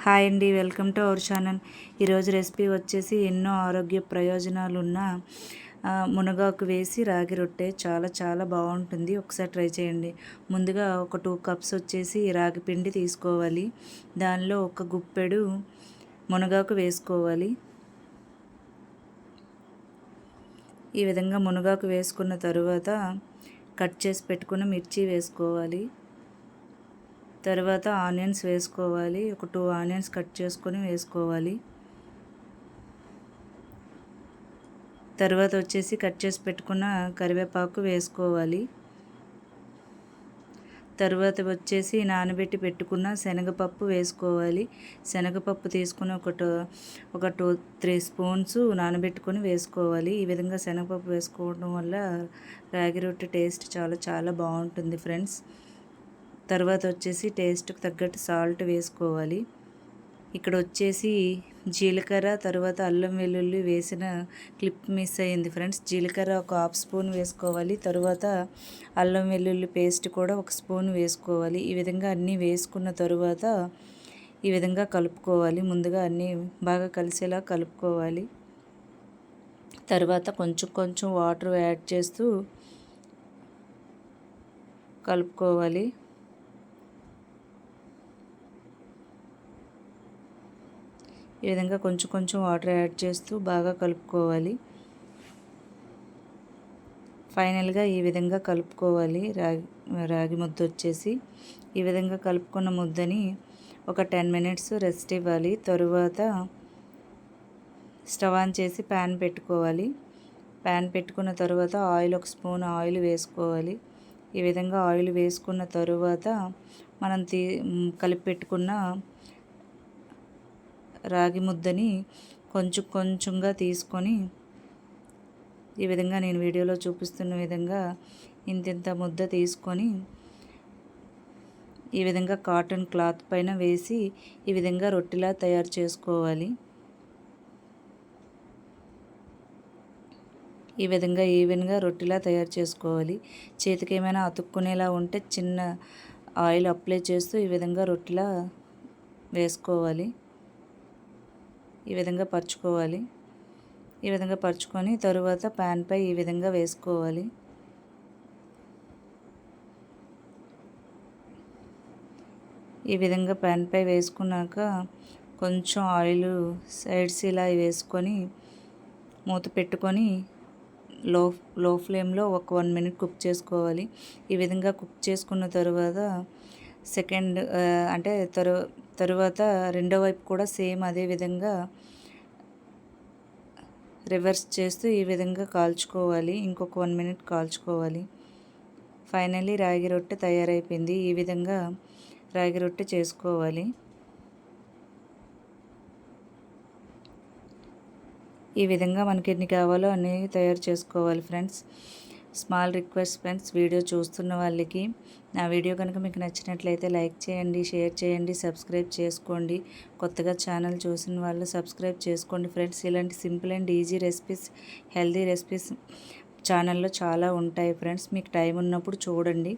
Hi అండి welcome to our channel. ఈరోజు recipe వచ్చేసి ఎన్నో ఆరోగ్య ప్రయోజనాలు ఉన్న మునగాకు వేసి రాగి రొట్టె. చాలా చాలా బాగుంటుంది. ఒకసారి ట్రై చేయండి. ముందుగా ఒక టూ కప్స్ వచ్చేసి రాగి పిండి తీసుకోవాలి. దానిలో ఒక గుప్పెడు మునగాకు వేసుకోవాలి. ఈ విధంగా మునగాకు వేసుకున్న తరువాత కట్ చేసి పెట్టుకున్న మిర్చి వేసుకోవాలి. తర్వాత ఆనియన్స్ వేసుకోవాలి. ఒక టూ ఆనియన్స్ కట్ చేసుకొని వేసుకోవాలి. తర్వాత వచ్చేసి కట్ చేసి పెట్టుకున్న కరివేపాకు వేసుకోవాలి. తర్వాత వచ్చేసి నానబెట్టి పెట్టుకున్న శనగపప్పు వేసుకోవాలి. శనగపప్పు తీసుకుని ఒక టూ- ఒక టూ త్రీ స్పూన్స్ నానబెట్టుకొని వేసుకోవాలి. ఈ విధంగా శనగపప్పు వేసుకోవడం వల్ల రాగి రొట్టె టేస్ట్ చాలా చాలా బాగుంటుంది ఫ్రెండ్స్. తర్వాత వచ్చేసి టేస్ట్కి తగ్గట్టు సాల్ట్ వేసుకోవాలి. ఇక్కడ వచ్చేసి జీలకర్ర తర్వాత అల్లం వెల్లుల్లి వేసిన క్లిప్ మిస్ అయ్యింది ఫ్రెండ్స్. జీలకర్ర ఒక హాఫ్ స్పూన్ వేసుకోవాలి. తర్వాత అల్లం వెల్లుల్లి పేస్ట్ కూడా ఒక స్పూన్ వేసుకోవాలి. ఈ విధంగా అన్నీ వేసుకున్న తరువాత ఈ విధంగా కలుపుకోవాలి. ముందుగా అన్నీ బాగా కలిసేలా కలుపుకోవాలి. తర్వాత కొంచెం కొంచెం వాటర్ యాడ్ చేస్తూ కలుపుకోవాలి. ఈ విధంగా కొంచెం కొంచెం వాటర్ యాడ్ చేస్తూ బాగా కలుపుకోవాలి. ఫైనల్గా ఈ విధంగా కలుపుకోవాలి. రాగి రాగి ముద్ద వచ్చేసి ఈ విధంగా కలుపుకున్న ముద్దని ఒక టెన్ మినిట్స్ రెస్ట్ ఇవ్వాలి. తరువాత స్టవ్ ఆన్ చేసి ప్యాన్ పెట్టుకోవాలి. ప్యాన్ పెట్టుకున్న తర్వాత ఆయిల్ ఒక స్పూన్ ఆయిల్ వేసుకోవాలి. ఈ విధంగా ఆయిల్ వేసుకున్న తరువాత మనం తీ కలిపి పెట్టుకున్న రాగి ముద్దని కొంచెం కొంచెంగా తీసుకొని ఈ విధంగా నేను వీడియోలో చూపిస్తున్న విధంగా ఇంతింత ముద్ద తీసుకొని ఈ విధంగా కాటన్ క్లాత్ పైన వేసి ఈ విధంగా రొట్టెలా తయారు చేసుకోవాలి. ఈ విధంగా ఈవెన్గా రొట్టెలా తయారు చేసుకోవాలి. చేతికి ఏమైనా అతుక్కునేలా ఉంటే చిన్న ఆయిల్ అప్లై చేస్తూ ఈ విధంగా రొట్టెలా వేసుకోవాలి. ఈ విధంగా పరుచుకోవాలి. ఈ విధంగా పరుచుకొని తరువాత ప్యాన్పై ఈ విధంగా వేసుకోవాలి. ఈ విధంగా ప్యాన్పై వేసుకున్నాక కొంచెం ఆయిల్ సైడ్స్ ఇలా వేసుకొని మూత పెట్టుకొని లో లో ఫ్లేమ్లో ఒక వన్ మినిట్ కుక్ చేసుకోవాలి. ఈ విధంగా కుక్ చేసుకున్న తర్వాత సెకండ్ అంటే తరు తరువాత రెండో వైపు కూడా సేమ్ అదే విధంగా రివర్స్ చేస్తూ ఈ విధంగా కాల్చుకోవాలి. ఇంకొక వన్ మినిట్ కాల్చుకోవాలి. ఫైనల్లీ రాగి రొట్టె తయారైపోయింది. ఈ విధంగా రాగి రొట్టె చేసుకోవాలి. ఈ విధంగా మనకి ఎన్ని కావాలో అన్నీ తయారు చేసుకోవాలి friends. Small request friends video చూస్తున్న వాళ్ళకి. నా వీడియో కనుక మీకు నచ్చినట్లయితే లైక్ చేయండి షేర్ చేయండి సబ్స్క్రైబ్ చేసుకోండి. కొత్తగా ఛానల్ చూసిన వాళ్ళు సబ్స్క్రైబ్ చేసుకోండి ఫ్రెండ్స్ ఇలాంటి simple and easy recipes healthy recipes ఛానల్లో చాలా ఉంటాయి ఫ్రెండ్స్ మీకు టైం ఉన్నప్పుడు చూడండి.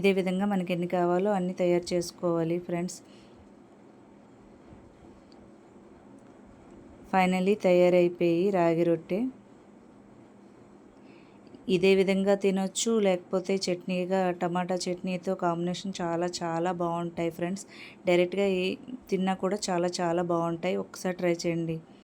ఇదే విధంగా మనకి ఎన్ని కావాలో అన్నీ తయారు చేసుకోవాలి ఫ్రెండ్స్ ఫైనలీ తయారైపోయి రాగి రొట్టె. ఇదే విధంగా తినొచ్చు. లేకపోతే చట్నీగా టమాటా చట్నీతో కాంబినేషన్ చాలా చాలా బాగుంటాయి ఫ్రెండ్స్. డైరెక్ట్గా తిన్నా కూడా చాలా చాలా బాగుంటాయి. ఒకసారి ట్రై చేయండి.